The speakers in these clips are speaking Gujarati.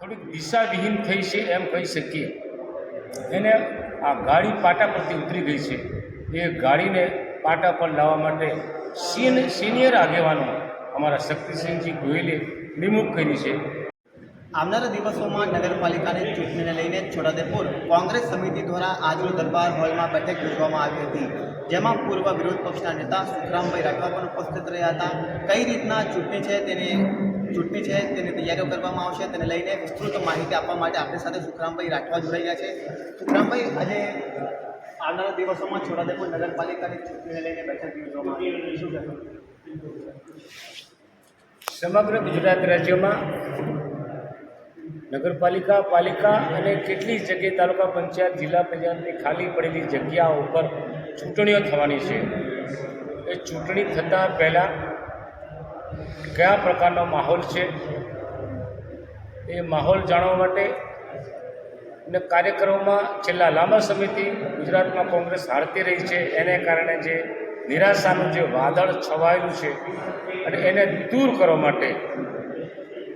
થોડીક દિશાવિહીન થઈ છે એમ કહી શકીએ. એને આ ગાડી પાટા પરથી ઉતરી ગઈ છે. એ ગાડીને પાટા પર લાવવા માટે સીન, સિનિયર આગેવાનો અમારા શક્તિસિંહજી ગોયલે નિમણૂક કરી છે. આવનારા દિવસોમાં નગરપાલિકાની ચૂંટણીને લઈને છોટાદેપુર કોંગ્રેસ સમિતિ દ્વારા આજનો દરબાર હોલમાં બેઠક યોજવામાં આવી હતી. જેમાં પૂર્વ વિરોધ પક્ષના નેતા સુખરામભાઈ રાઠવા પણ ઉપસ્થિત રહ્યા હતા. કઈ રીતના ચૂંટણી છે તેની ચૂંટણી છે, તેની તૈયારીઓ કરવામાં આવશે, તેને લઈને વિસ્તૃત માહિતી આપવા માટે આપણી સાથે સુખરામભાઈ રાઠવા જોડાઈ ગયા છે. સુખરામભાઈ, આજે આવનારા દિવસોમાં છોટાઉદેપુર નગરપાલિકાની ચૂંટણીને લઈને બેઠક યોજવામાં આવી સમગ્ર ગુજરાત રાજ્યમાં નગરપાલિકા, પાલિકા અને કેટલી જગ્યાએ તાલુકા પંચાયત, જિલ્લા પંચાયતની ખાલી પડેલી જગ્યાઓ ઉપર ચૂંટણીઓ થવાની છે. એ ચૂંટણી થતાં પહેલાં કયા પ્રકારનો માહોલ છે? એ માહોલ જાણવા માટે અને કાર્યક્રમોમાં છેલ્લા લાંબા સમયથી ગુજરાતમાં કોંગ્રેસ હારતી રહી છે. એને કારણે જે નિરાશાનું જે વાદળ છવાયેલું છે અને એને દૂર કરવા માટે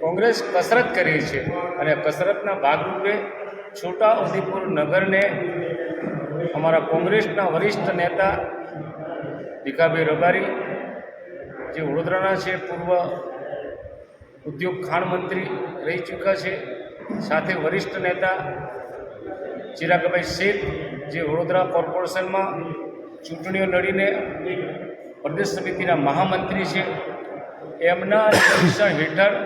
કોંગ્રેસ કસરત કરી છે અને કસરતના ભાગરૂપે છોટા ઉદેપુર નગરને અમારા કોંગ્રેસના વરિષ્ઠ નેતા ભીખાભાઈ રબારી જે વડોદરાના છે, પૂર્વ ઉદ્યોગ ખાણ મંત્રી રહી ચૂક્યા છે. સાથે વરિષ્ઠ નેતા ચિરાગભાઈ શેખ, જે વડોદરા કોર્પોરેશનમાં ચૂંટણીઓ લડીને પ્રદેશ સમિતિના મહામંત્રી છે. એમના નિરીક્ષણ હેઠળ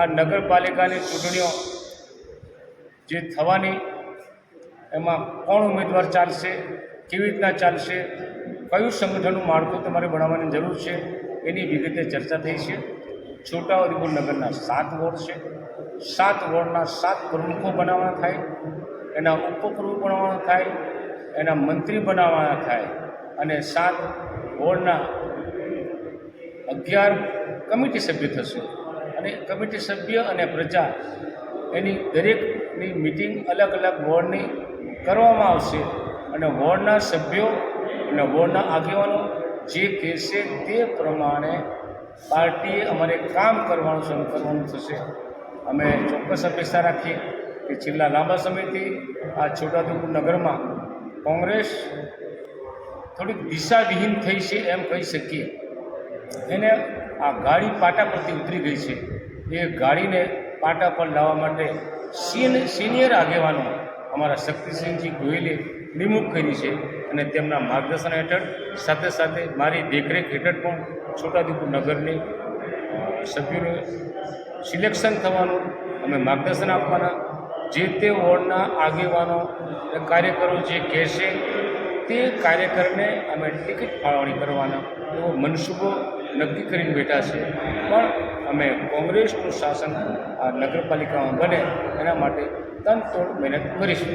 આ નગરપાલિકાની ચૂંટણીઓ જે થવાની, એમાં કોણ ઉમેદવાર ચાલશે, કેવી રીતના ચાલશે, કયું સંગઠનનું માળખું તમારે બનાવવાની જરૂર છે એની વિગતે ચર્ચા થઈ છે. છોટાઉદેપુર નગરના સાત વોર્ડ છે. સાત વોર્ડના સાત પ્રમુખો બનાવવાના થાય, એના ઉપપ્રમુખ બનાવવાના થાય, એના મંત્રી બનાવવાના થાય અને સાત વોર્ડના અગિયાર કમિટી સભ્ય થશે. અને કમિટી સભ્ય અને પ્રજા એની દરેકની મિટિંગ અલગ અલગ વોર્ડની કરવામાં આવશે. અને વોર્ડના સભ્યો અને વોર્ડના આગેવાનો જે કહેશે તે પ્રમાણે પાર્ટીએ અમારે કામ કરવાનું શરૂ કરવાનું થશે. અમે ચોક્કસ અપેક્ષા રાખીએ કે છેલ્લા લાંબા સમયથી આ છોટાઉદેપુર નગરમાં કોંગ્રેસ થોડીક દિશાવિહીન થઈ છે એમ કહી શકીએ. એને આ ગાડી પાટા પરથી ઉતરી ગઈ છે. એ ગાડીને પાટા પર લાવવા માટે સીન, સિનિયર આગેવાનો અમારા શક્તિસિંહજી ગોયલે નિમણૂક કરી છે અને તેમના માર્ગદર્શન હેઠળ સાથે સાથે મારી દેખરેખ હેઠળ પણ છોટાઉદેપુર નગરની સભ્યોનું સિલેક્શન થવાનું અમે માર્ગદર્શન આપવાના. જે તે વોર્ડના આગેવાનો કાર્યકરો જે કહેશે તે કાર્યકરને અમે ટિકિટ ફાળવણી કરવાના. એવો મનસૂબો નક્કી કરીને બેઠા છે. પણ અમે કોંગ્રેસનું શાસન આ નગરપાલિકામાં બને એના માટે તનતોડ મહેનત કરીશું.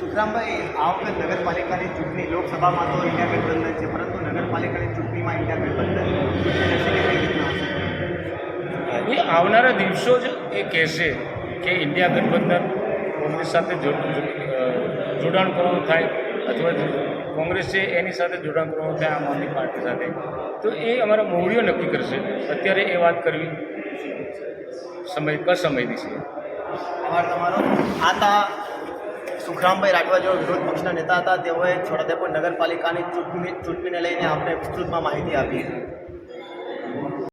સુખરામભાઈ આ વખત નગરપાલિકાની ચૂંટણી લોકસભામાં તો ઇન્ડિયા ગઠબંધન છે પરંતુ નગરપાલિકાની ચૂંટણીમાં ઇન્ડિયા ગઠબંધન? એ આવનારા દિવસો જ એ કહેશે કે ઇન્ડિયા ગઠબંધન કોંગ્રેસ સાથે જોડાણ કરવાનું થાય અથવા કોંગ્રેસે કોંગ્રેસ એની સાથે જોડાણ કરવાનું થાય આમ આદમી પાર્ટી સાથે તો એ અમારા મોવડીઓ નક્કી કરશે. અત્યારે એ વાત કરવી સમય કસમયની છે આભાર તમારો. આ હતા સુખરામભાઈ રાઠવા જેઓ વિરોધ પક્ષના નેતા હતા. તેઓએ છોટાઉદેપુર નગરપાલિકાની ચૂંટણી ચૂંટણીને લઈને આપણે વિસ્તૃતમાં માહિતી આપી.